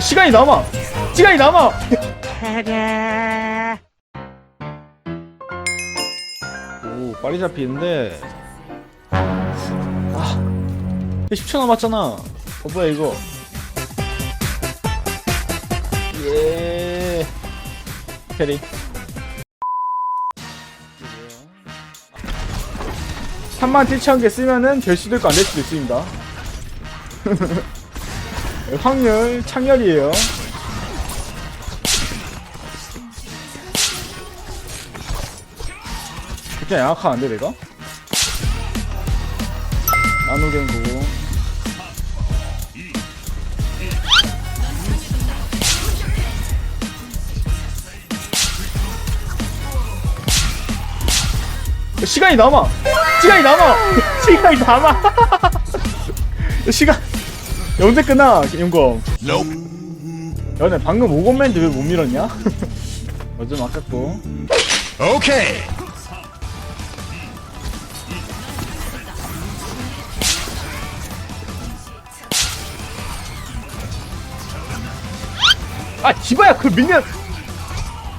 시간이 남아. 시간이 남아. 오 빨리 잡히는데. 아 10초 남았잖아. 어 뭐야 이거? 예. 캐리. 3만 7천 개 쓰면은 될 수도 있고 안 될 수도 있습니다 확률 창렬이에요. 그냥 양악하는데 내가? 거고. 시간이 남아! 시간이 남아! 시간이 남아! 시간 언제 끝나 용검. 야 근데 방금 오건맨인데 왜 못 밀었냐? 어좀 아깝고. 오케이. 아 디바야 그걸 밀면.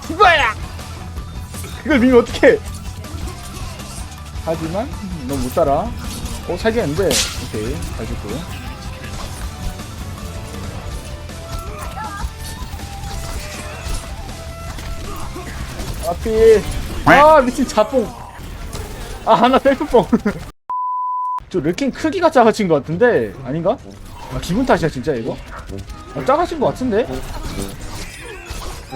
디바야! 그걸 밀면 어떡해. 하지만 넌못 살아. 어 살겠는데. 오케이 잘 죽고 앞이. 아 미친 자뽕. 아 하나 셀프뽕. 저 레킹 크기가 작아진 것 같은데 아닌가? 아 기분 탓이야 진짜 이거? 아, 작아진 것 같은데?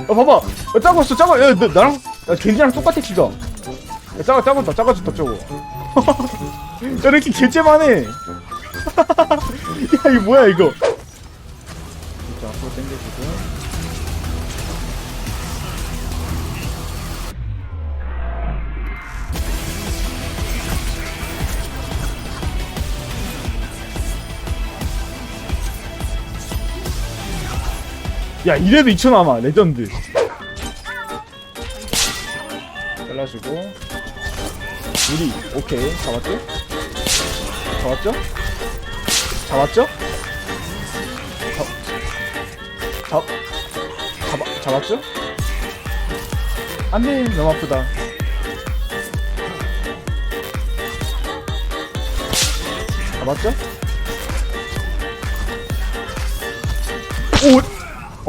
어 봐봐. 야, 작았어 작아. 야 너, 나랑 야 겐지랑 똑같아 키가 야 작아 작았다 작아졌다 저거 야 이렇게 개째만해 야 이거 뭐야 이거? 자 앞으로 당겨주고 야 이래도 2초 남아 레전드 잘라주고 우리 오케이 잡았죠? 잡았죠? 잡았죠? 잡, 잡, 잡, 잡았죠? 안돼 너무 아프다 잡았죠?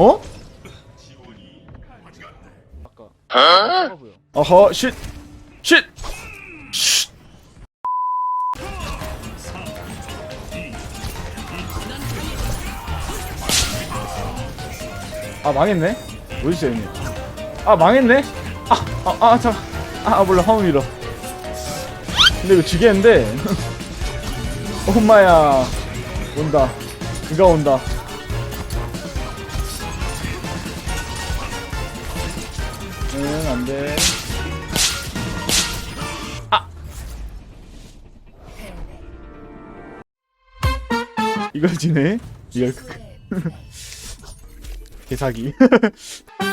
어? 아까 어허 쉿! 쉿! 쉿! 아 망했네. 어딨어 형님 아 망했네? 아아아 잠깐 아, 아 몰라. 화물 밀어. 근데 이거 지겠는데? 엄마야. 온다. 비가 온다 응, 안 돼. 아! 이걸 지네? 이걸. 개사기.